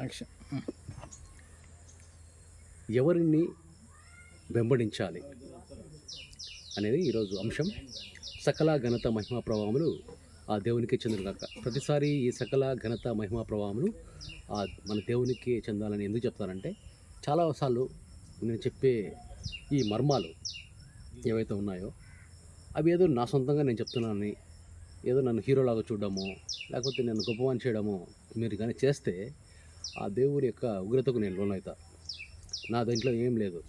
Action hmm. ఎవరిని వెంబడించాలి అనేది ఈరోజు అంశం. సకల ఘనత మహిమా ప్రభావములు ఆ దేవునికి చెందుగాక ప్రతిసారి ఈ సకల ఘనత మహిమా ప్రభావములు ఆ మన దేవునికి చెందాలని ఎందుకు చెప్తానంటే చాలాసార్లు నేను చెప్పే ఈ మర్మాలు ఏవైతే ఉన్నాయో అవి ఏదో నా సొంతంగా నేను చెప్తున్నానని ఏదో నన్ను హీరోలాగా చూడడము లేకపోతే నన్ను గొప్పవాన్ చేయడము మీరు కానీ చేస్తే ఆ దేవుని యొక్క ఉగ్రతకు నేను లోనవుతా నా దాంట్లో ఏం లేదు.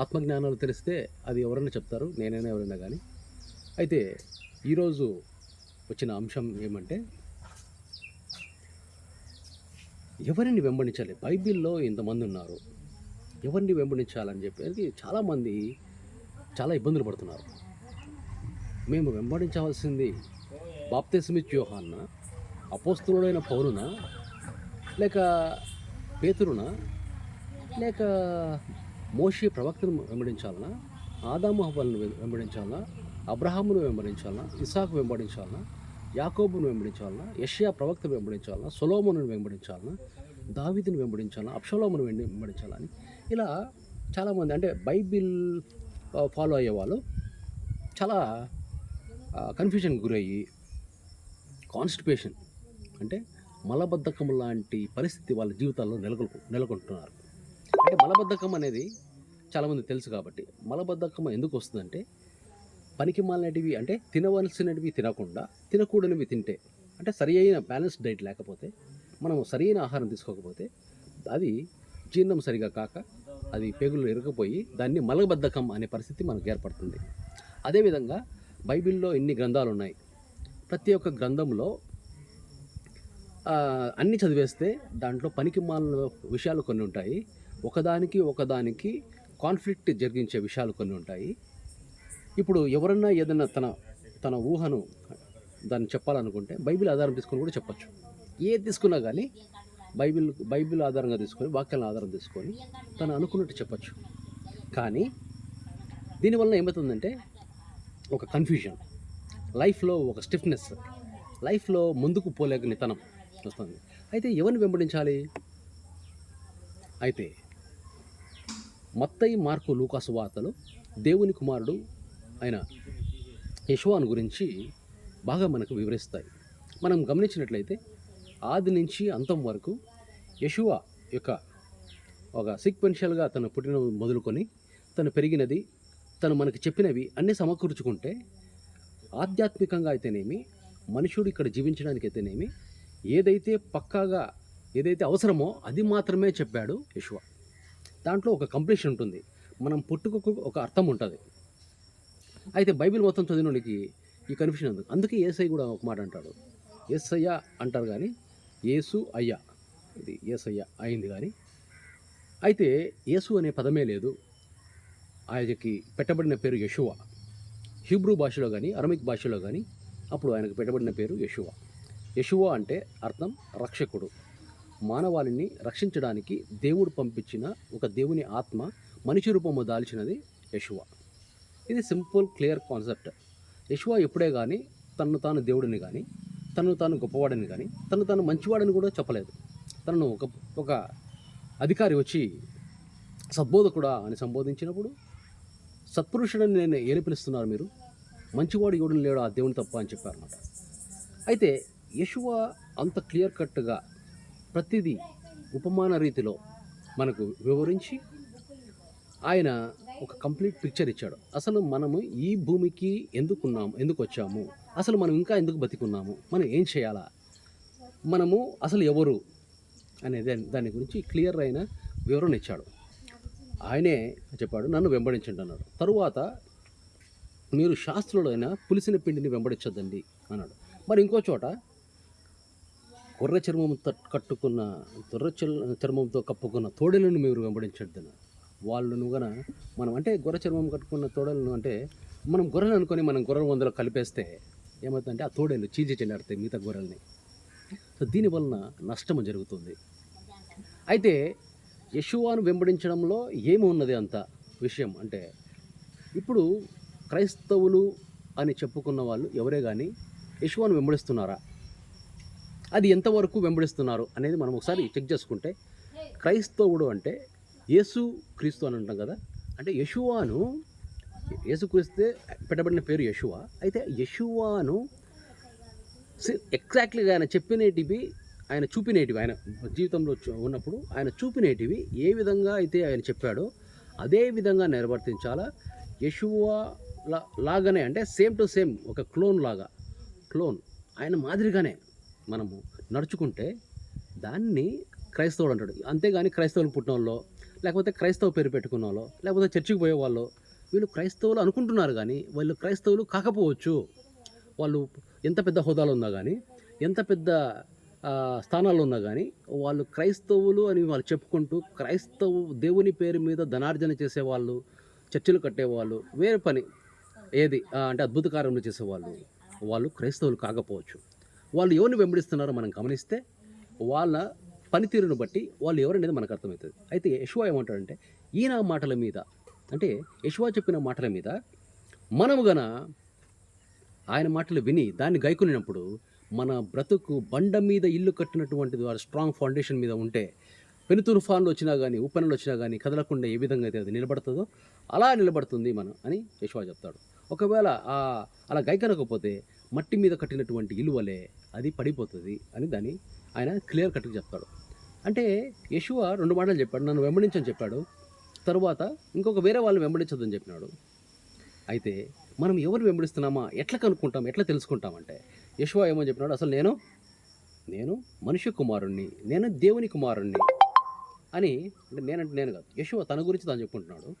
ఆత్మజ్ఞానాలు తెలిస్తే అది ఎవరైనా చెప్తారు నేనైనా ఎవరైనా కానీ అయితే ఈరోజు వచ్చిన అంశం ఏమంటే ఎవరిని వెంబడించాలి? బైబిల్లో ఇంతమంది ఉన్నారు. ఎవరిని వెంబడించాలని చెప్పేసి చాలామంది చాలా ఇబ్బందులు పడుతున్నారు. మేము వెంబడించవలసింది బాప్తిస్మిత్ యోహాన్న అపోస్తుడైన పౌరున లేక పేతురునా? లేక మోషే ప్రవక్తను వెంబడించాలనా? ఆదాము హవ్వలను వెంబడించాలనా? అబ్రహామును వెంబడించాలనా? ఇసాకు వెంబడించాలనా? యాకోబును వెంబడించాలనా? యష్యా ప్రవక్తను వెంబడించాలనా? సొలోమును వెంబడించాలనా? దావిదిని వెంబడించాలనా? అప్షలోమును వెంబడించాలని ఇలా చాలామంది అంటే బైబిల్ ఫాలో అయ్యేవాళ్ళు చాలా కన్ఫ్యూజన్ గురయ్యి కాన్స్టిపేషన్ అంటే మలబద్ధకం లాంటి పరిస్థితి వాళ్ళ జీవితాల్లో నెలకొల్పు నెలకొంటున్నారు. అంటే మలబద్ధకం అనేది చాలామంది తెలుసు కాబట్టి మలబద్ధకం ఎందుకు వస్తుందంటే పనికి మాలినటివి అంటే తినవలసినవి తినకుండా తినకూడనివి తింటే అంటే సరి అయిన బ్యాలెన్స్ డైట్ లేకపోతే మనం సరైన ఆహారం తీసుకోకపోతే అది జీర్ణం సరిగా కాక అది పేగులు ఎరకపోయి దాన్ని మలబద్ధకం అనే పరిస్థితి మనకు ఏర్పడుతుంది. అదేవిధంగా బైబిల్లో ఎన్ని గ్రంథాలు ఉన్నాయి ప్రతి ఒక్క గ్రంథంలో అన్ని చదివేస్తే దాంట్లో పనికి మాలిన విషయాలు కొన్ని ఉంటాయి. ఒకదానికి ఒకదానికి కాన్ఫ్లిక్ట్ జరిగించే విషయాలు కొన్ని ఉంటాయి. ఇప్పుడు ఎవరన్నా ఏదైనా తన తన ఊహను దాన్ని చెప్పాలనుకుంటే బైబిల్ ఆధారం తీసుకొని కూడా చెప్పచ్చు. ఏది తీసుకున్నా కానీ బైబిల్ బైబిల్ ఆధారంగా తీసుకొని వాక్యాలను ఆధారం తీసుకొని తను అనుకున్నట్టు చెప్పచ్చు. కానీ దీనివల్ల ఏమవుతుందంటే ఒక కన్ఫ్యూజన్ లైఫ్లో ఒక స్టిఫ్నెస్ లైఫ్లో ముందుకు పోలేక నితనం వస్తుంది. అయితే ఎవరిని వెంబడించాలి? అయితే మత్తయి మార్కు లూకాసు వార్తలో దేవుని కుమారుడు అయిన యశువాను గురించి బాగా మనకు వివరిస్తాయి. మనం గమనించినట్లయితే ఆది నుంచి అంతం వరకు యశువ యొక్క ఒక సీక్వెన్షియల్గా తను పుట్టిన మొదలుకొని తను పెరిగినది తను మనకు చెప్పినవి అన్నీ సమకూర్చుకుంటే ఆధ్యాత్మికంగా అయితేనేమి మనుషుడు ఇక్కడ జీవించడానికి అయితేనేమి ఏదైతే పక్కాగా ఏదైతే అవసరమో అది మాత్రమే చెప్పాడు యశువ దాంట్లో ఒక కంప్లీషన్ ఉంటుంది. మనం పుట్టుకకు ఒక అర్థం ఉంటుంది. అయితే బైబిల్ మొత్తం చదివినోడికి ఈ కన్ఫ్యూషన్ ఉంది అందుకే ఏసై కూడా ఒక మాట అంటాడు. అయ్య అంటారు కానీ ఏసు అయ్యా. ఇది ఏసయ్య అయింది కానీ. అయితే యేసు అనే పదమే లేదు. ఆయనకి పెట్టబడిన పేరు యశువ హీబ్రూ భాషలో కానీ అరమిక్ భాషలో కానీ అప్పుడు ఆయనకు పెట్టబడిన పేరు యశువ యశువ అంటే అర్థం రక్షకుడు. మానవాళిని రక్షించడానికి దేవుడు పంపించిన ఒక దేవుని ఆత్మ మనిషి రూపము దాల్చినది యశువ ఇది సింపుల్ క్లియర్ కాన్సెప్ట్. యశువ ఎప్పుడే కానీ తను తాను దేవుడిని కానీ తను తాను గొప్పవాడిని కానీ తను తాను మంచివాడని కూడా చెప్పలేదు. తనను ఒక ఒక అధికారి వచ్చి సద్బోధకుడా అని సంబోధించినప్పుడు సత్పురుషుడని నేను ఏని పిలుస్తున్నారు మీరు? మంచివాడు ఎవడు లేడు ఆ దేవుని తప్ప అని చెప్పారన్నమాట. అయితే యశువ అంత క్లియర్ కట్గా ప్రతిదీ ఉపమాన రీతిలో మనకు వివరించి ఆయన ఒక కంప్లీట్ పిక్చర్ ఇచ్చాడు. అసలు మనము ఈ భూమికి ఎందుకున్నాము ఎందుకు వచ్చాము? అసలు మనం ఇంకా ఎందుకు బతికున్నాము? మనం ఏం చేయాలా? మనము అసలు ఎవరు? అనే దాని దాని గురించి క్లియర్ అయిన వివరణ ఇచ్చాడు. ఆయనే చెప్పాడు నన్ను వెంబడించండి అన్నాడు. తరువాత మీరు శాస్త్రులైన పులిసిన పిండిని వెంబడించద్దండి అన్నాడు. మరి ఇంకో చోట గొర్రె చర్మం కట్టుకున్న తొర్ర చర్మంతో కప్పుకున్న తోడలను మీరు వెంబడించద్దు వాళ్ళను గన మనం అంటే గొర్రె చర్మం కట్టుకున్న తోడలను అంటే మనం గొర్రెలు అనుకొని మనం గొర్రెల వందలో కలిపేస్తే ఏమవుతుందంటే ఆ తోడేలు చీచి చెల్లాడతాయి మిగతా గొర్రెల్ని. సో దీనివలన నష్టం జరుగుతుంది. అయితే యశువాను వెంబడించడంలో ఏమి ఉన్నది అంత విషయం అంటే ఇప్పుడు క్రైస్తవులు అని చెప్పుకున్న వాళ్ళు ఎవరే కానీ యశువాను వెంబడిస్తున్నారా? అది ఎంతవరకు వెంబడిస్తున్నారు అనేది మనం ఒకసారి చెక్ చేసుకుంటే క్రైస్తవుడు అంటే యేసు క్రీస్తు అని అంటాం కదా? అంటే యశువాను యేసుక్రీస్తే పెట్టబడిన పేరు యశువ అయితే యశువాను ఎగ్జాక్ట్లీగా ఆయన చెప్పినేటివి ఆయన చూపినేటివి ఆయన జీవితంలో ఉన్నప్పుడు ఆయన చూపినేటివి ఏ విధంగా అయితే ఆయన చెప్పాడో అదే విధంగా నిర్వర్తించాలా? యశువ లాగానే అంటే సేమ్ టు సేమ్ ఒక క్లోన్ లాగా క్లోన్ ఆయన మాదిరిగానే. మనము నడుచుకుంటే దాన్ని క్రైస్తవుడు అంటాడు. అంతేగాని క్రైస్తవులు పుట్టిన వాళ్ళు లేకపోతే క్రైస్తవ పేరు పెట్టుకున్న వాళ్ళు లేకపోతే చర్చికి పోయే వాళ్ళు వీళ్ళు క్రైస్తవులు అనుకుంటున్నారు కానీ వాళ్ళు క్రైస్తవులు కాకపోవచ్చు. వాళ్ళు ఎంత పెద్ద హోదాలో ఉన్నా కానీ ఎంత పెద్ద స్థానాలు స్థానాల్లో ఉన్నా కానీ వాళ్ళు క్రైస్తవులు అని వాళ్ళు చెప్పుకుంటూ క్రైస్తవు దేవుని పేరు మీద ధనార్జన చేసేవాళ్ళు చర్చిలు కట్టేవాళ్ళు వేరే పని ఏది అంటే అద్భుత కార్యములు చేసేవాళ్ళు వాళ్ళు క్రైస్తవులు కాకపోవచ్చు. వాళ్ళు ఎవరిని వెంబడిస్తున్నారో మనం గమనిస్తే వాళ్ళ పనితీరును బట్టి వాళ్ళు ఎవరనేది మనకు అర్థమవుతుంది. అయితే యశువా ఏమంటాడంటే ఈయన మాటల మీద అంటే యశువా చెప్పిన మాటల మీద మనము గన ఆయన మాటలు విని దాన్ని గైకొనినప్పుడు మన బ్రతుకు బండ మీద ఇల్లు కట్టినటువంటిది వారి స్ట్రాంగ్ ఫౌండేషన్ మీద ఉంటే పెను తుఫాన్లు వచ్చినా కానీ ఉప్పెనలు వచ్చినా కానీ కదలకుండా ఏ విధంగా అయితే అది నిలబడుతుందో అలా నిలబడుతుంది మనం అని యశ్వా చెప్తాడు. ఒకవేళ అలా గైకనకపోతే మట్టి మీద కట్టినటువంటి ఇలువలే అది పడిపోతుంది అని దాన్ని ఆయన క్లియర్ కట్గా చెప్తాడు. అంటే యశువ రెండు మాటలు చెప్పాడు నన్ను వెంబడించని చెప్పాడు. తరువాత ఇంకొక వేరే వాళ్ళని వెంబడించదని చెప్పినాడు. అయితే మనం ఎవరు వెంబడిస్తున్నామా? ఎట్లా కనుక్కుంటాం? ఎట్లా తెలుసుకుంటామంటే యశువ ఏమో చెప్పినాడు? అసలు నేను నేను మనుష్య కుమారుణ్ణి నేను దేవుని కుమారుణ్ణి అని అంటే నేనంటే నేను కాదు. యశువ తన గురించి తాను చెప్పుకుంటున్నాడు.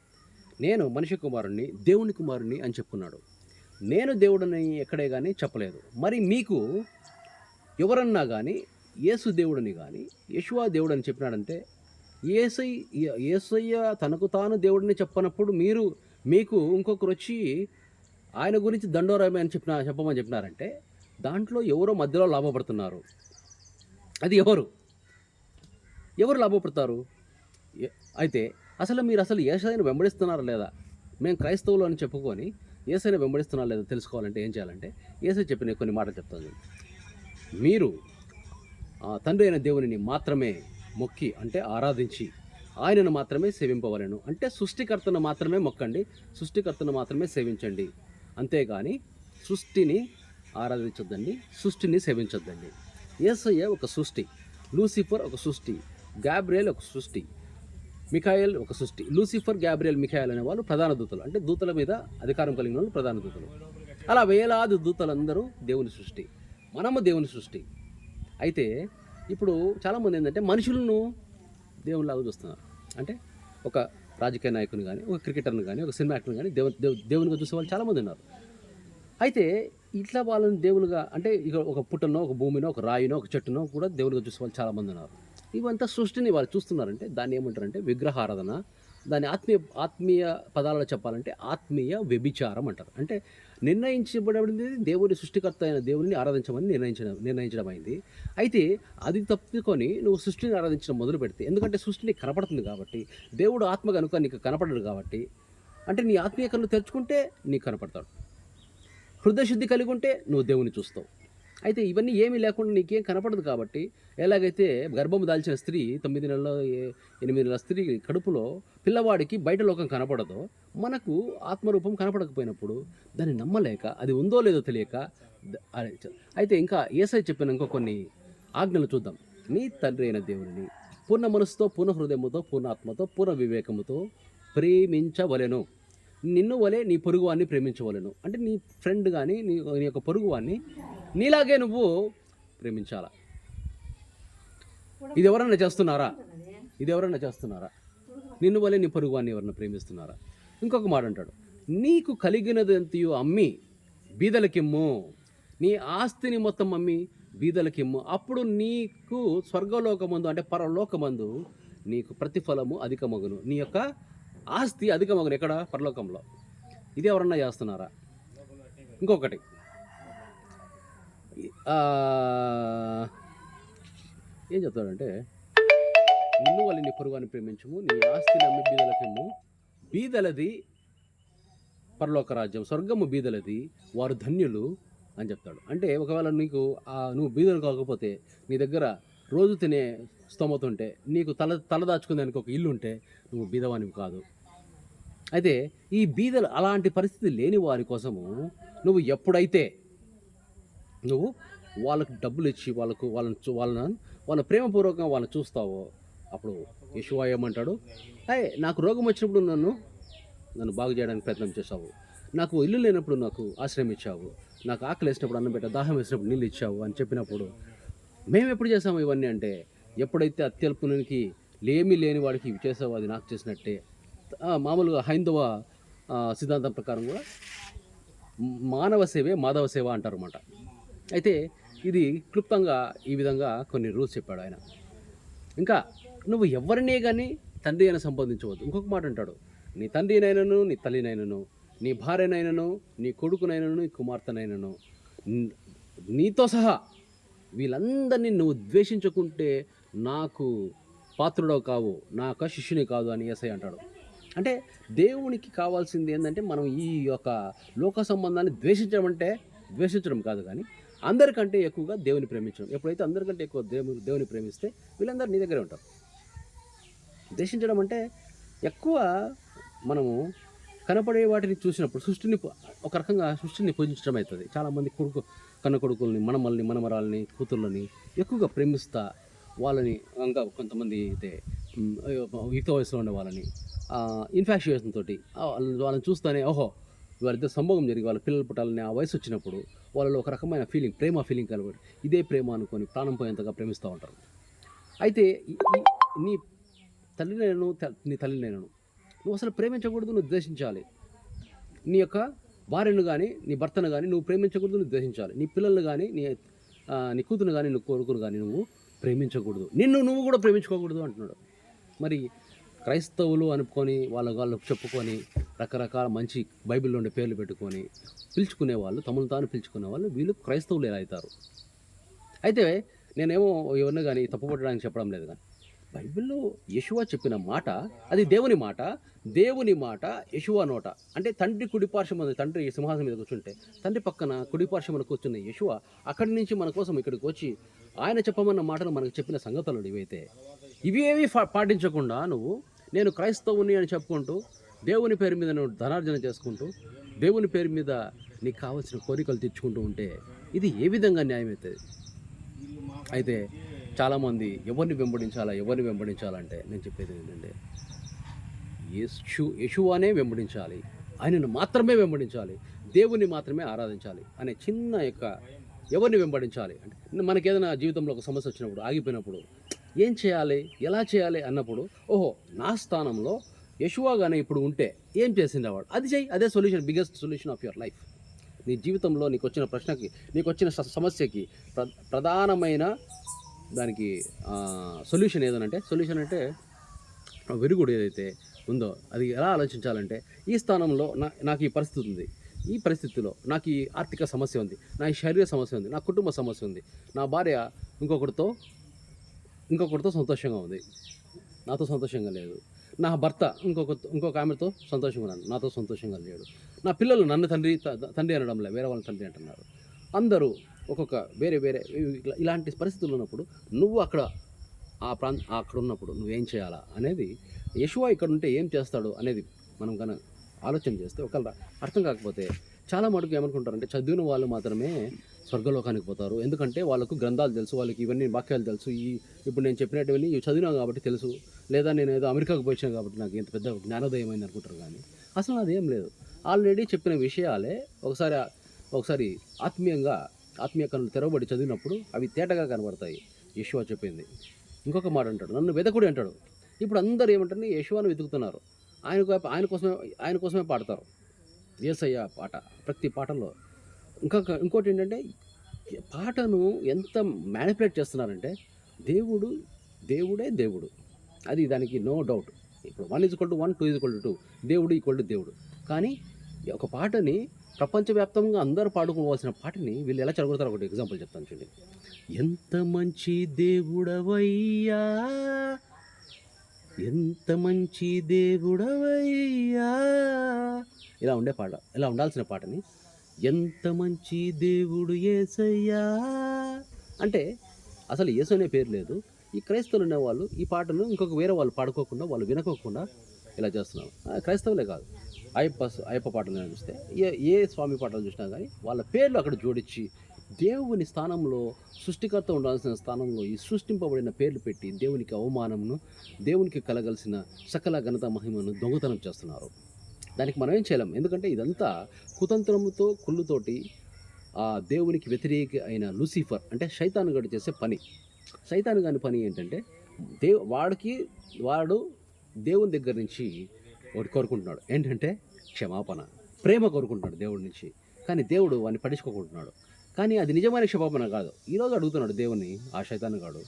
నేను మనిషి కుమారుణ్ణి దేవుని కుమారుణ్ణి అని చెప్పుకున్నాడు. నేను దేవుడని ఎక్కడే కానీ చెప్పలేదు. మరి మీకు ఎవరన్నా కానీ యేసు దేవుడని కానీ యశువా దేవుడని చెప్పినాడంటే ఏసై ఏసయ్య తనకు తాను దేవుడిని చెప్పనప్పుడు మీరు మీకు ఇంకొకరు వచ్చి ఆయన గురించి దండోరామే అని చెప్పిన చెప్పమని చెప్పినారంటే దాంట్లో ఎవరో మధ్యలో లాభపడుతున్నారు. అది ఎవరు? ఎవరు లాభపడతారు? అయితే అసలు మీరు అసలు ఏసైని వెంబడిస్తున్నారా లేదా? మేము క్రైస్తవులు అని చెప్పుకొని ఏసైని వెంబడిస్తున్నా లేదా తెలుసుకోవాలంటే ఏం చేయాలంటే ఏసై చెప్పిన కొన్ని మాటలు చెప్తాను మీరు తండ్రి అయిన దేవునిని మాత్రమే మొక్కి అంటే ఆరాధించి ఆయనను మాత్రమే సేవింపవలను. అంటే సృష్టికర్తను మాత్రమే మొక్కండి సృష్టికర్తను మాత్రమే సేవించండి. అంతేగాని సృష్టిని ఆరాధించొద్దండి సృష్టిని సేవించొద్దండి. యేసయ్య ఒక సృష్టి లూసిఫర్ ఒక సృష్టి గాబ్రియల్ ఒక సృష్టి. మిఖాయల్ ఒక సృష్టి. లూసిఫర్ గ్యాబ్రియల్ మిఖాయల్ అనే వాళ్ళు ప్రధాన దూతలు. అంటే దూతల మీద అధికారం కలిగిన వాళ్ళు ప్రధాన దూతలు. అలా వేలాది దూతలందరూ దేవుని సృష్టి. మనము దేవుని సృష్టి. అయితే ఇప్పుడు చాలామంది ఏంటంటే మనుషులను దేవునిలాగా చూస్తున్నారు. అంటే ఒక రాజకీయ నాయకుని కానీ ఒక క్రికెటర్ని కానీ ఒక సినిమా యాక్టర్ని కానీ దేవు దేవు దేవునిగా చూసే వాళ్ళు చాలామంది ఉన్నారు. అయితే ఇట్లా వాళ్ళని దేవులుగా అంటే ఇక ఒక పుట్టనో ఒక భూమినో ఒక రాయినో ఒక చెట్టునో కూడా దేవులుగా చూసే వాళ్ళు చాలామంది ఉన్నారు. ఇవంతా సృష్టిని వాళ్ళు చూస్తున్నారంటే దాన్ని ఏమంటారంటే విగ్రహారాధన దాని ఆత్మీయ ఆత్మీయ పదాలలో చెప్పాలంటే ఆత్మీయ వ్యభిచారం అంటారు. అంటే నిర్ణయించబడింది దేవుని సృష్టికర్త అయిన దేవుని ఆరాధించమని నిర్ణయించడం నిర్ణయించడం అయింది. అయితే అది తప్పుకొని నువ్వు సృష్టిని ఆరాధించడం మొదలు పెడితే ఎందుకంటే సృష్టిని కనపడుతుంది కాబట్టి దేవుడు ఆత్మ కనుక నీకు కనపడడు కాబట్టి అంటే నీ ఆత్మీయ కళ్ళు తెరుచుకుంటే నీకు కనపడతాడు. హృదయశుద్ధి కలిగి ఉంటే నువ్వు దేవుని చూస్తావు. అయితే ఇవన్నీ ఏమీ లేకుండా నీకేం కనపడదు కాబట్టి ఎలాగైతే గర్భం దాల్చిన స్త్రీ తొమ్మిది నెలల ఎనిమిది నెలల స్త్రీ కడుపులో పిల్లవాడికి బయట లోకం కనపడదో మనకు ఆత్మరూపం కనపడకపోయినప్పుడు దాన్ని నమ్మలేక అది ఉందో లేదో తెలియక అయితే ఇంకా ఏసై చెప్పిన ఇంకో కొన్ని ఆజ్ఞలు చూద్దాం. నీ తండ్రి అయిన దేవుడిని పూర్ణ మనసుతో పూర్ణ హృదయముతో పూర్ణ ఆత్మతో పూర్ణ వివేకముతో ప్రేమించవలెను. నిన్ను వలె నీ పొరుగువాన్ని ప్రేమించవలెను. అంటే నీ ఫ్రెండ్ కానీ నీ నీ యొక్క పొరుగువాన్ని నీలాగే నువ్వు ప్రేమించాలా? ఇది ఎవరన్నా చేస్తున్నారా? ఇది ఎవరన్నా చేస్తున్నారా? నిన్ను వలె నీ పొరుగువాన్ని ఎవరన్నా ప్రేమిస్తున్నారా? ఇంకొక మాట అంటాడు. నీకు కలిగినదంతయు అమ్మి బీదలకిమ్ము. నీ ఆస్తిని మొత్తం అమ్మి బీదలకిమ్ము. అప్పుడు నీకు స్వర్గలోకమందు అంటే పరలోకమందు నీకు ప్రతిఫలము అధికమగును. నీ యొక్క ఆస్తి అధికమగును ఎక్కడ? పరలోకంలో. ఇది ఎవరన్నా చేస్తున్నారా? ఇంకొకటి. ఏం చెప్తాడంటే నిన్ను వాళ్ళు నీ పొరుగుని ప్రేమించము నీ ఆస్తిని అమ్మి బీదలకిమ్ము. బీదలది పరలోక రాజ్యం స్వర్గము బీదలది వారు ధన్యులు అని చెప్తాడు. అంటే ఒకవేళ నీకు నువ్వు బీదలు కాకపోతే నీ దగ్గర రోజు తినే స్తోమత ఉంటే నీకు తల తల దాచుకుందానికి ఒక ఇల్లు ఉంటే నువ్వు బీదవానివి కాదు. అయితే ఈ బీదలు అలాంటి పరిస్థితి లేని వారి కోసము నువ్వు ఎప్పుడైతే నువ్వు వాళ్ళకు డబ్బులు ఇచ్చి వాళ్ళకు వాళ్ళని చూ- వాళ్ళని వాళ్ళ ప్రేమపూర్వకంగా వాళ్ళని చూస్తావో అప్పుడు యశువా ఏమంటాడు? అయ్యే నాకు రోగం వచ్చినప్పుడు నన్ను నన్ను బాగు చేయడానికి ప్రయత్నం చేశావు. నాకు ఇల్లు లేనప్పుడు నాకు ఆశ్రయం ఇచ్చావు. నాకు ఆకలి వేసినప్పుడు అన్నం పెట్ట దాహం వేసినప్పుడు నీళ్ళు ఇచ్చావు అని చెప్పినప్పుడు మేము ఎప్పుడు చేసాము ఇవన్నీ అంటే ఎప్పుడైతే అత్యల్పునికి లేమి లేని వాడికి ఇవి చేసావు అది నాకు చేసినట్టే. మామూలుగా హైందవ సిద్ధాంతం ప్రకారం కూడా మానవ సేవే మాధవ సేవ అంటారు అన్నమాట అయితే ఇది క్లుప్తంగా ఈ విధంగా కొన్ని రూల్స్ చెప్పాడు ఆయన. ఇంకా నువ్వు ఎవరినే కానీ తండ్రి అయినా సంపాదించవద్దు ఇంకొక మాట అంటాడు. నీ తండ్రినైనను నీ తల్లినైనను నీ భార్యనైనను నీ కొడుకునైనను నీ కుమార్తెనైనను నీతో సహా వీళ్ళందరినీ నువ్వు ద్వేషించుకుంటే నాకు పాత్రుడవు కావు నాకు శిష్యుని కాదు అని ఎస్ఐ అంటాడు. అంటే దేవునికి కావాల్సింది ఏంటంటే మనం ఈ యొక్క లోక సంబంధాన్ని ద్వేషించడం అంటే ద్వేషించడం కాదు కానీ అందరికంటే ఎక్కువగా దేవుని ప్రేమించడం. ఎప్పుడైతే అందరికంటే ఎక్కువ దేవుని దేవుని ప్రేమిస్తే వీళ్ళందరూ నీ దగ్గరే ఉంటారు. ద్వేషించడం అంటే ఎక్కువ మనము కనపడే వాటిని చూసినప్పుడు సృష్టిని ఒక రకంగా సృష్టిని పూజించడం అవుతుంది. చాలామంది కొడుకు కన్న కొడుకుల్ని మనమల్ని మనమరాలని కూతుర్లని ఎక్కువగా ప్రేమిస్తా వాళ్ళని ఇంకా కొంతమంది అయితే యుక్త వయసులో ఉండే వాళ్ళని ఇన్ఫాక్చుయేషన్ తోటి. వాళ్ళని చూస్తూనే చూస్తేనే ఓహో వారిద్దరు సంభోగం జరిగి వాళ్ళ పిల్లలు పుట్టాలని ఆ వయసు వచ్చినప్పుడు వాళ్ళలో ఒక రకమైన ఫీలింగ్ ప్రేమ ఫీలింగ్ కలబడి ఇదే ప్రేమ అనుకొని ప్రాణం పోయేంతగా ప్రేమిస్తూ ఉంటారు. అయితే నీ తల్లి నేను నీ తల్లి నేను నువ్వు అసలు ప్రేమించకూడదు నువ్వు ద్వేషించాలి. నీ యొక్క భార్యను కానీ నీ భర్తను కానీ నువ్వు ప్రేమించకూడదు నువ్వు ద్వేషించాలి. నీ పిల్లల్ని కానీ నీ నీ కూతురు కానీ నీ కొడుకును కానీ నువ్వు ప్రేమించకూడదు. నిన్ను నువ్వు కూడా ప్రేమించుకోకూడదు అంటున్నాడు. మరి క్రైస్తవులు అనుకొని వాళ్ళ వాళ్ళు చెప్పుకొని రకరకాల మంచి బైబిల్లో ఉండే పేర్లు పెట్టుకొని పిలుచుకునే వాళ్ళు తమను తాను పిలుచుకునే వాళ్ళు వీళ్ళు క్రైస్తవులు ఎలా అవుతారు? అయితే నేనేమో ఎవరిని కానీ తప్పుపట్టడానికి చెప్పడం లేదు కానీ బైబిల్లో యశువ చెప్పిన మాట అది దేవుని మాట దేవుని మాట యశువ నోట. అంటే తండ్రి కుడిపార్శ్వం తండ్రి సింహాసనం మీద కూర్చుంటే తండ్రి పక్కన కుడిపార్శ్వమున కూర్చున్న యశువ అక్కడి నుంచి మన కోసం ఇక్కడికి వచ్చి ఆయన చెప్పమన్న మాటలు మనకు చెప్పిన సంగతులు ఇవైతే. ఇవేవి ఫా- పాటించకుండా నువ్వు నేను క్రైస్తవుని అని చెప్పుకుంటూ దేవుని పేరు మీద నువ్వు ధనార్జన చేసుకుంటూ దేవుని పేరు మీద నీకు కావలసిన కోరికలు తెచ్చుకుంటూ ఉంటే ఇది ఏ విధంగా న్యాయం అవుతుంది? అయితే చాలామంది ఎవరిని వెంబడించాలా ఎవరిని వెంబడించాలంటే నేను చెప్పేది ఏంటంటే యేసు యశువానే వెంబడించాలి. ఆయనను మాత్రమే వెంబడించాలి. దేవుని మాత్రమే ఆరాధించాలి అనే చిన్న యొక్క ఎవరిని వెంబడించాలి? అంటే మనకేదైనా జీవితంలో ఒక సమస్య వచ్చినప్పుడు ఆగిపోయినప్పుడు ఏం చేయాలి? ఎలా చేయాలి? అన్నప్పుడు ఓహో నా స్థానంలో యశువాగానే ఇప్పుడు ఉంటే ఏం చేసింది వాడు? అది చేయి అదే solution biggest solution of your life. నీ జీవితంలో నీకు వచ్చిన ప్రశ్నకి నీకు వచ్చిన సమస్యకి ప్ర ప్రధానమైన దానికి సొల్యూషన్ ఏదనంటే సొల్యూషన్ అంటే వెరుగుడు ఏదైతే ఉందో అది ఎలా ఆలోచించాలంటే ఈ స్థానంలో నా నాకు ఈ పరిస్థితి ఉంది. ఈ పరిస్థితిలో నాకు ఈ ఆర్థిక సమస్య ఉంది. నా ఈ శరీర సమస్య ఉంది. నా కుటుంబ సమస్య ఉంది. నా భార్య ఇంకొకరితో ఇంకొకరితో సంతోషంగా ఉంది. నాతో సంతోషంగా లేదు. నా భర్త ఇంకొక ఇంకొక ఆమెతో సంతోషంగా ఉన్నాను నాతో సంతోషంగా లేడు. నా పిల్లలు నన్ను తండ్రి త- తండ్రి అనడం లే వేరే వాళ్ళ తండ్రి అంటున్నారు. అందరూ ఒక్కొక్క వేరే వేరే ఇలాంటి పరిస్థితులు ఉన్నప్పుడు నువ్వు అక్కడ ఆ ప్రాంత అక్కడ ఉన్నప్పుడు నువ్వేం చేయాలా అనేది యశువా ఇక్కడ ఉంటే ఏం చేస్తాడు అనేది మనం కనుక ఆలోచన చేస్తే ఒకవేళ అర్థం కాకపోతే చాలా మటుకు ఏమనుకుంటారంటే చదివిన వాళ్ళు మాత్రమే స్వర్గలోకానికి పోతారు. ఎందుకంటే వాళ్ళకు గ్రంథాలు తెలుసు వాళ్ళకి ఇవన్నీ వాక్యాలు తెలుసు. ఈ ఇప్పుడు నేను చెప్పినట్టువన్నీ ఇవి చదివినాను కాబట్టి తెలుసు. లేదా నేను ఏదో అమెరికాకు పోయినా కాబట్టి నాకు ఇంత పెద్ద జ్ఞానోదయం అయింది అనుకుంటారు కానీ అసలు అదేం లేదు. ఆల్రెడీ చెప్పిన విషయాలే ఒకసారి ఒకసారి ఆత్మీయంగా ఆత్మీయ కనులు తెరవబడి చదివినప్పుడు అవి తేటగా కనబడతాయి. యశువా చెప్పింది. ఇంకొక మాట అంటాడు. నన్ను వెతకుడి అంటాడు. ఇప్పుడు అందరు ఏమంటారు యశువాను వెతుకుతున్నారు. ఆయన ఆయన కోసమే ఆయన కోసమే పాడతారు. ఏసయ్య పాట ప్రతి పాటలో ఇంకొక ఇంకోటి ఏంటంటే పాటను ఎంత మ్యానిపులేట్ చేస్తున్నారంటే దేవుడు దేవుడే దేవుడు. అది దానికి నో డౌట్ ఇప్పుడు one is to one two is equal to two దేవుడు ఈక్వల్ టు దేవుడు. కానీ ఒక పాటని ప్రపంచవ్యాప్తంగా అందరూ పాడుకోవాల్సిన పాటని వీళ్ళు ఎలా చదువుతారు ఒకటి ఎగ్జాంపుల్ చెప్తాను చూడండి. ఎంత మంచి దేవుడవయ్యా ఎంత మంచి దేవుడవయ్యా. ఇలా ఉండే పాట ఇలా ఉండాల్సిన పాటని ఎంత మంచి దేవుడు ఏసయ్యా? అంటే అసలు యేసు అనే పేరు లేదు. ఈ క్రైస్తవులు ఉన్నవాళ్ళు ఈ పాటను ఇంకొక వేరే వాళ్ళు పాడుకోకుండా వాళ్ళు వినకోకుండా ఇలా చేస్తున్నారు. క్రైస్తవులే కాదు. అయ్యప్ప అయ్యప్ప పాటలు చూస్తే ఏ ఏ స్వామి పాటలు చూసినా కానీ వాళ్ళ పేర్లు అక్కడ జోడించి దేవుని స్థానంలో సృష్టికర్త ఉండాల్సిన స్థానంలో ఈ సృష్టింపబడిన పేర్లు పెట్టి దేవునికి అవమానమును దేవునికి కలగలసిన సకల ఘనత మహిమను దొంగతనం చేస్తున్నారు. దానికి మనం ఏం చేయలేం. ఎందుకంటే ఇదంతా కుతంత్రముతో కుళ్ళుతోటి ఆ దేవునికి వ్యతిరేక అయిన లూసిఫర్ అంటే శైతాను గడు చేసే పని. శైతాను కాని పని ఏంటంటే దే వాడికి వాడు దేవుని దగ్గర నుంచి ఒకటి కోరుకుంటున్నాడు. ఏంటంటే క్షమాపణ. ప్రేమ కోరుకుంటున్నాడు దేవుడి నుంచి. కానీ దేవుడు వాడిని పట్టించుకోకుంటున్నాడు. కానీ అది నిజమైన క్షమాపణ కాదు. ఈరోజు అడుగుతున్నాడు దేవుని ఆ శైతాను గాడు.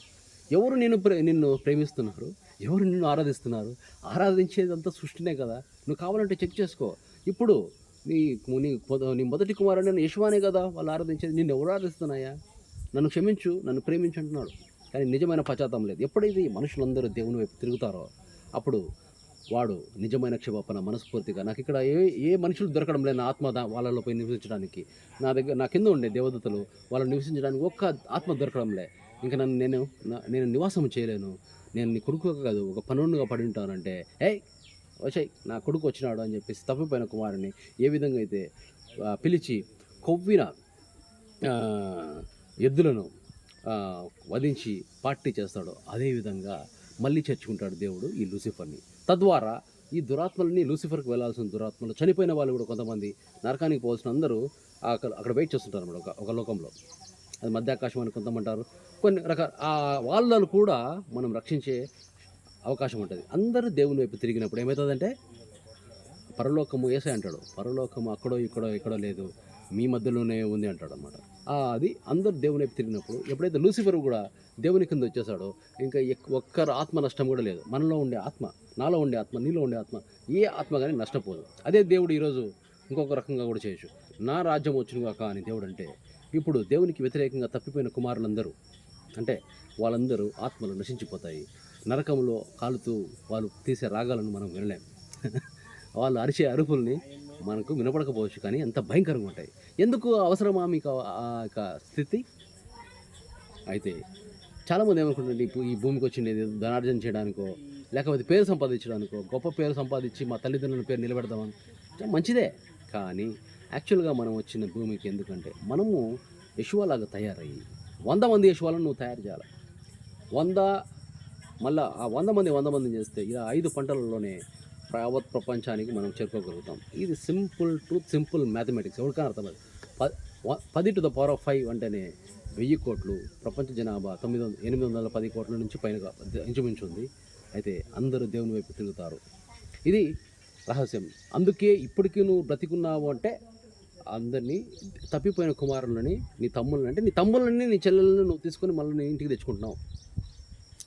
ఎవరు నేను ప్రే నిన్ను ప్రేమిస్తున్నారు? ఎవరు నిన్ను ఆరాధిస్తున్నారు? ఆరాధించేదంతా సృష్టినే కదా. నువ్వు కావాలంటే చెక్ చేసుకో. ఇప్పుడు నీ నీ నీ మొదటి కుమారుడు యశ్వానే కదా వాళ్ళు ఆరాధించేది. నిన్ను ఎవరు ఆరాధిస్తున్నాయా నన్ను క్షమించు నన్ను ప్రేమించు అంటున్నాడు. కానీ నిజమైన పశ్చాత్తం లేదు. ఎప్పుడైతే ఈ మనుషులందరూ దేవుని వైపు తిరుగుతారో అప్పుడు వాడు నిజమైన క్షమాపణ మనస్ఫూర్తిగా నాకు ఇక్కడ ఏ ఏ మనుషులు దొరకడం లేదు నా ఆత్మ వాళ్ళలో పోయి నివసించడానికి. నా దగ్గర నా కింద ఉండే దేవతలు వాళ్ళు నివసించడానికి ఒక్క ఆత్మ దొరకడం లే. ఇంకా నన్ను నేను నేను నివాసం చేయలేను. నేను నీ కొడుకు కాదు ఒక పనుడుగా పడి ఉంటానంటే ఏయ్ వచ్చాయి నా కొడుకు వచ్చినాడు అని చెప్పేసి తప్పిపోయిన కుమారుని ఏ విధంగా అయితే పిలిచి కొవ్విన ఎద్దులను వధించి పార్టీ చేస్తాడో అదేవిధంగా మళ్ళీ చేర్చుకుంటాడు దేవుడు ఈ లూసిఫర్ని. తద్వారా ఈ దురాత్మలని లూసిఫర్కి వెళ్ళాల్సిన దురాత్మలు చనిపోయిన వాళ్ళు కూడా కొంతమంది నరకానికి పోవాల్సిన అందరూ అక్కడ అక్కడ వెయిట్ చేస్తుంటారు అన్నమాట ఒక ఒక లోకంలో. అది మధ్యాకాశం అని కొంతమంటారు కొన్ని రకాల ఆ వాళ్ళను కూడా మనం రక్షించే అవకాశం ఉంటుంది. అందరూ దేవుని వైపు తిరిగినప్పుడు ఏమవుతుందంటే పరలోకము ఏసే అంటాడు పరలోకము అక్కడో ఇక్కడో ఎక్కడో లేదు మీ మధ్యలోనే ఉంది అంటాడు అనమాట అది అందరూ దేవుని వైపు తిరిగినప్పుడు ఎప్పుడైతే లూసిఫర్ కూడా దేవుని కింద వచ్చేసాడో ఇంకా ఒక్కరు ఆత్మ నష్టం కూడా లేదు. మనలో ఉండే ఆత్మ నాలో ఉండే ఆత్మ నీలో ఉండే ఆత్మ ఏ ఆత్మ కానీ నష్టపోదు. అదే దేవుడు ఈరోజు ఇంకొక రకంగా కూడా చేయొచ్చు. నా రాజ్యం వచ్చును కాక అని దేవుడు అంటే ఇప్పుడు దేవునికి వ్యతిరేకంగా తప్పిపోయిన కుమారులందరూ అంటే వాళ్ళందరూ ఆత్మలు నశించిపోతాయి. నరకంలో కాలుతూ వాళ్ళు తీసే రాగాలను మనం వినలేం. వాళ్ళు అరిచే అరుపుల్ని మనకు వినపడకపోవచ్చు కానీ ఎంత భయంకరంగా ఉంటాయి. ఎందుకు అవసరమా మీకు ఆ- యొక్క స్థితి? అయితే చాలామంది ఏమనుకుంటుంటే ఈ ఈ భూమికి వచ్చిండేది ధనార్జన చేయడానికో లేకపోతే పేరు సంపాదించడానికో గొప్ప పేరు సంపాదించి మా తల్లిదండ్రుల పేరు నిలబెడదామని మంచిదే. కానీ యాక్చువల్గా మనం వచ్చిన భూమికి ఎందుకంటే మనము యశువలాగా తయారయ్యి వంద మంది యశువాలను నువ్వు తయారు చేయాలి. వంద మళ్ళా ఆ వంద మంది వంద మంది చేస్తే ఇలా ఐదు పంటలలోనే యావత్ ప్రపంచానికి మనం చేరుకోగలుగుతాం. ఇది సింపుల్ ట్రూత్ సింపుల్ మ్యాథమెటిక్స్. ఎవరికైనా అర్థమవుతుంది ప- పది to the power of five అంటేనే వెయ్యి కోట్లు ప్రపంచ జనాభా తొమ్మిది వందల ఎనిమిది వందల పది కోట్ల నుంచి పైన ఇంచుమించు ఉంది. అయితే అందరూ దేవుని వైపు తిరుగుతారు. ఇది రహస్యం. అందుకే ఇప్పటికీ నువ్వు బ్రతికున్నావు అంటే అందరినీ తప్పిపోయిన కుమారులని నీ తమ్ముళ్ళని అంటే నీ తమ్ముళ్ళని నీ చెల్లెలని నువ్వు తీసుకొని మళ్ళీ నీ ఇంటికి తెచ్చుకుంటున్నావు.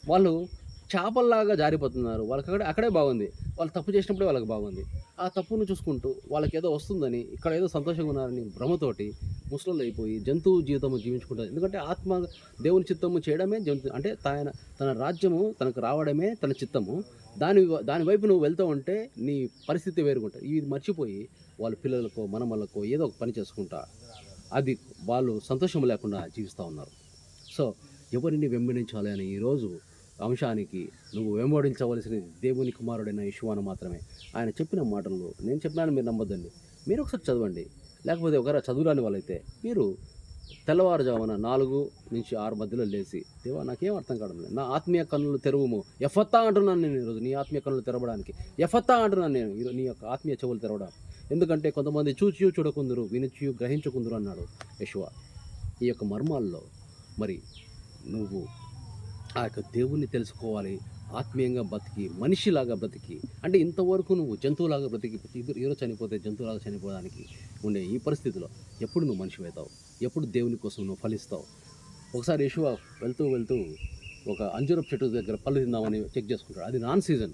వాళ్ళు చేపల్లాగా జారిపోతున్నారు. వాళ్ళకి అక్కడే అక్కడే బాగుంది. వాళ్ళు తప్పు చేసినప్పుడే వాళ్ళకి బాగుంది. ఆ తప్పును చూసుకుంటూ వాళ్ళకి ఏదో వస్తుందని ఇక్కడ ఏదో సంతోషంగా ఉన్నారని భ్రమతోటి ముసలు అయిపోయి జంతువు జీవితము జీవించుకుంటారు. ఎందుకంటే ఆత్మ దేవుని చిత్తము చేయడమే జంతు అంటే తన తన రాజ్యము తనకు రావడమే తన చిత్తము. దాని దాని వైపు నువ్వు వెళ్తూ ఉంటే నీ పరిస్థితి వేరుగుంటుంది ఇది మర్చిపోయి వాళ్ళ పిల్లలకో మనమలకో ఏదో ఒక పని చేసుకుంటా అది వాళ్ళు సంతోషం లేకుండా జీవిస్తూ ఉన్నారు. సో ఎవరిని వెంబడించాలి అని ఈరోజు అంశానికి నువ్వు వెంబడించవలసినది దేవుని కుమారుడైన యశువాను మాత్రమే. ఆయన చెప్పిన మాటలు నేను చెప్పినాను మీరు నమ్మొద్దండి. మీరు ఒకసారి చదవండి. లేకపోతే ఒకరు చదువురాని వాళ్ళైతే మీరు తెల్లవారుజామున నాలుగు నుంచి ఆరు మధ్యలో లేచి దేవా నాకేం అర్థం కావడం లేదు. నా ఆత్మీయ కన్నులు తెరవము. ఎఫత్తా అంటున్నాను నేను ఈరోజు నీ ఆత్మీయ కన్నులు తెరవడానికి. ఎఫత్తా అంటున్నాను నేను. నీ యొక్క ఆత్మీయ చెవులు తెరవడం ఎందుకంటే కొంతమంది చూచియు చూడకుందురు వినిచియు గ్రహించుకుందురు అన్నాడు యశ్వ ఈ యొక్క మర్మాల్లో మరి నువ్వు ఆ యొక్క దేవుణ్ణి తెలుసుకోవాలి ఆత్మీయంగా బతికి మనిషిలాగా బ్రతికి. అంటే ఇంతవరకు నువ్వు జంతువులాగా బ్రతికి ఈరోజు చనిపోతే జంతువులాగా చనిపోవడానికి ఉండే ఈ పరిస్థితిలో ఎప్పుడు నువ్వు మనిషి అవుతావు? ఎప్పుడు దేవుని కోసం నువ్వు ఫలిస్తావు? ఒకసారి యశువ వెళ్తూ వెళ్తూ ఒక అంజురపు చెట్టు దగ్గర పళ్ళు తిందామని చెక్ చేసుకుంటాడు. అది నాన్ సీజన్.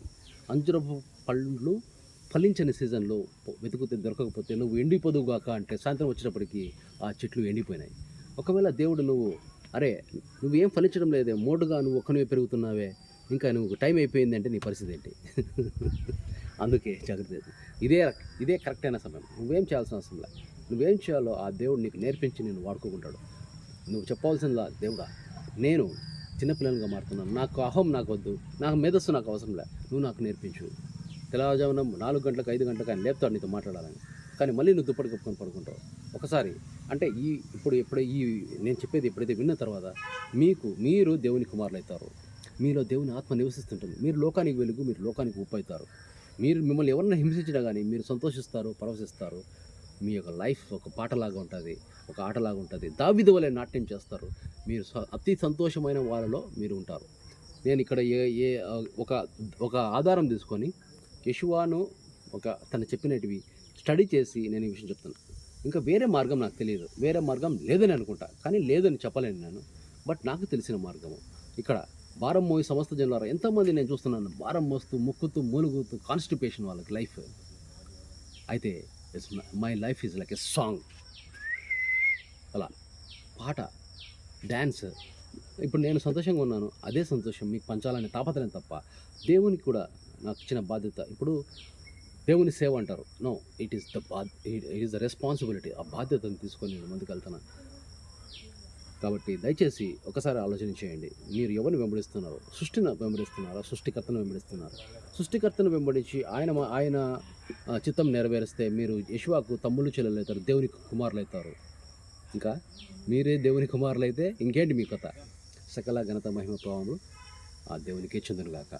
అంజురపు పళ్ళు ఫలించని సీజన్లో వెతుకుతే దొరకకపోతే నువ్వు ఎండిపోదుగాక అంటే సాయంత్రం వచ్చినప్పటికీ ఆ చెట్లు ఎండిపోయినాయి. ఒకవేళ దేవుడు నువ్వు అరే నువ్వేం ఫలించడం లేదే మోటుగా నువ్వు ఒక్కనివే పెరుగుతున్నావే ఇంకా నువ్వు టైం అయిపోయింది అంటే నీ పరిస్థితి ఏంటి? అందుకే జాగ్రత్త ఇదే ఇదే కరెక్ట్ అయిన సమయం. నువ్వేం చేయాల్సిన అవసరం లేదు నువ్వేం చేయాలో ఆ దేవుడు నీకు నేర్పించి నేను వాడుకోకుంటాడు. నువ్వు చెప్పవలసిందా దేవుడా నేను చిన్నపిల్లలుగా మారుతున్నాను. నాకు అహం నాకు వద్దు. నాకు మేధస్సు నాకు అవసరం లే. నువ్వు నాకు నేర్పించు. తెల్లవారుజామున నాలుగు గంటలకు ఐదు గంటలకు ఆయన లేపుతాడు నీతో మాట్లాడాలని. కానీ మళ్ళీ నువ్వు దుప్పటి కప్పుకొని పడుకుంటావు. ఒకసారి అంటే ఈ ఇప్పుడు ఎప్పుడై ఈ నేను చెప్పేది ఎప్పుడైతే విన్న తర్వాత మీకు మీరు దేవుని కుమారులు అవుతారు మీలో దేవుని ఆత్మ నివసిస్తుంటుంది. మీరు లోకానికి వెలుగు మీరు లోకానికి ఉప్పు అవుతారు మీరు మిమ్మల్ని ఎవరైనా హింసించినా కానీ మీరు సంతోషిస్తారు పరవశిస్తారు. మీ యొక్క లైఫ్ ఒక పాటలాగా ఉంటుంది ఒక ఆటలాగా ఉంటుంది. దావిధ వలె నాట్యం చేస్తారు. మీరు స- అతి సంతోషమైన వాళ్ళలో మీరు ఉంటారు. నేను ఇక్కడ ఏ ఏ ఒక ఒక ఆధారం తీసుకొని యశువాను ఒక తను చెప్పినటివి స్టడీ చేసి నేను ఈ విషయం చెప్తాను. ఇంకా వేరే మార్గం నాకు తెలియదు. వేరే మార్గం లేదని అనుకుంటా. కానీ లేదని చెప్పలేను నేను. బట్ నాకు తెలిసిన మార్గము. ఇక్కడ భారం మోయి సమస్త జనులారా ఎంతమంది నేను చూస్తున్నాను? భారం మోస్తూ ముక్కుతూ మూలుగుతూ కాన్స్టిపేషన్ వాళ్ళకి లైఫ్ అయితే my life is like a song అలా పాట డ్యాన్స్ ఇప్పుడు నేను సంతోషంగా ఉన్నాను. అదే సంతోషం. మీకు పంచాలనే తాపత్రయం తప్ప దేవునికి కూడా నాకు ఇచ్చిన బాధ్యత. ఇప్పుడు దేవుని సేవ అంటారు. నో ఇట్ ఈస్ ద బా ఇట్ ఈస్ ద రెస్పాన్సిబిలిటీ ఆ బాధ్యతను తీసుకొని నేను ముందుకు వెళ్తాను కాబట్టి దయచేసి ఒకసారి ఆలోచన చేయండి. మీరు ఎవరిని వెంబడిస్తున్నారు? సృష్టిని వెంబడిస్తున్నారా? సృష్టికర్తను వెంబడిస్తున్నారు? సృష్టికర్తను వెంబడించి ఆయన ఆయన ఆ, చిత్తం నెరవేరిస్తే మీరు యశువాకు తమ్ముళ్ళు చెల్లెలు అవుతారు దేవుని కుమారులు అవుతారు. ఇంకా మీరే దేవుని కుమారులు అయితే ఇంకేంటి మీ కథ? సకల ఘనత మహిమ ప్రభావం ఆ దేవునికి చెందునుగాక.